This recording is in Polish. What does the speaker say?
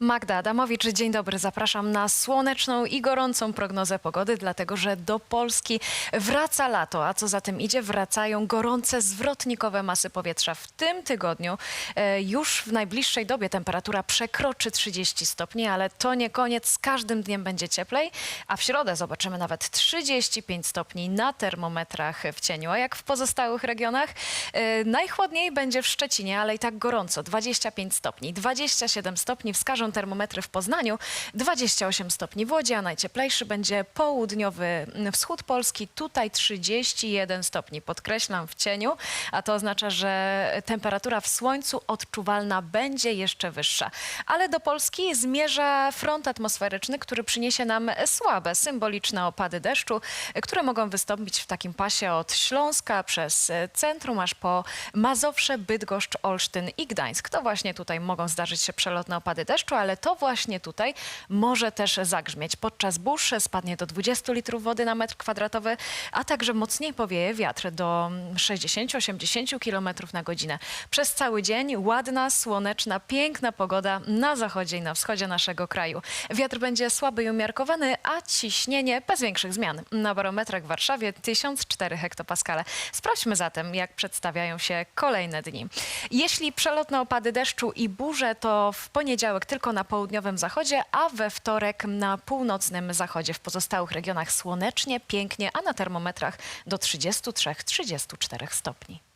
Magda Adamowicz, dzień dobry. Zapraszam na słoneczną i gorącą prognozę pogody, dlatego że do Polski wraca lato, a co za tym idzie, wracają gorące, zwrotnikowe masy powietrza. W tym tygodniu e, już w najbliższej dobie temperatura przekroczy 30 stopni, ale to nie koniec. Z każdym dniem będzie cieplej, a w środę zobaczymy nawet 35 stopni na termometrach w cieniu. A jak w pozostałych regionach? E, najchłodniej będzie w Szczecinie, ale i tak gorąco. 25 stopni, 27 stopni wskażą termometry w Poznaniu, 28 stopni w Łodzi, a najcieplejszy będzie południowy wschód Polski, tutaj 31 stopni, podkreślam w cieniu, a to oznacza, że temperatura w słońcu odczuwalna będzie jeszcze wyższa. Ale do Polski zmierza front atmosferyczny, który przyniesie nam słabe, symboliczne opady deszczu, które mogą wystąpić w takim pasie od Śląska przez centrum aż po Mazowsze, Bydgoszcz, Olsztyn i Gdańsk. To właśnie tutaj mogą zdarzyć się przelotne opady deszczu, ale to właśnie tutaj może też zagrzmieć. Podczas burz spadnie do 20 litrów wody na metr kwadratowy, a także mocniej powieje wiatr do 60-80 km na godzinę. Przez cały dzień ładna, słoneczna, piękna pogoda na zachodzie i na wschodzie naszego kraju. Wiatr będzie słaby i umiarkowany, a ciśnienie bez większych zmian. Na barometrach w Warszawie 1004 hektopaskale. Sprawdźmy zatem, jak przedstawiają się kolejne dni. Jeśli przelotne opady deszczu i burze, to w poniedziałek tylko na południowym zachodzie, a we wtorek na północnym zachodzie. W pozostałych regionach słonecznie, pięknie, a na termometrach do 33-34 stopni.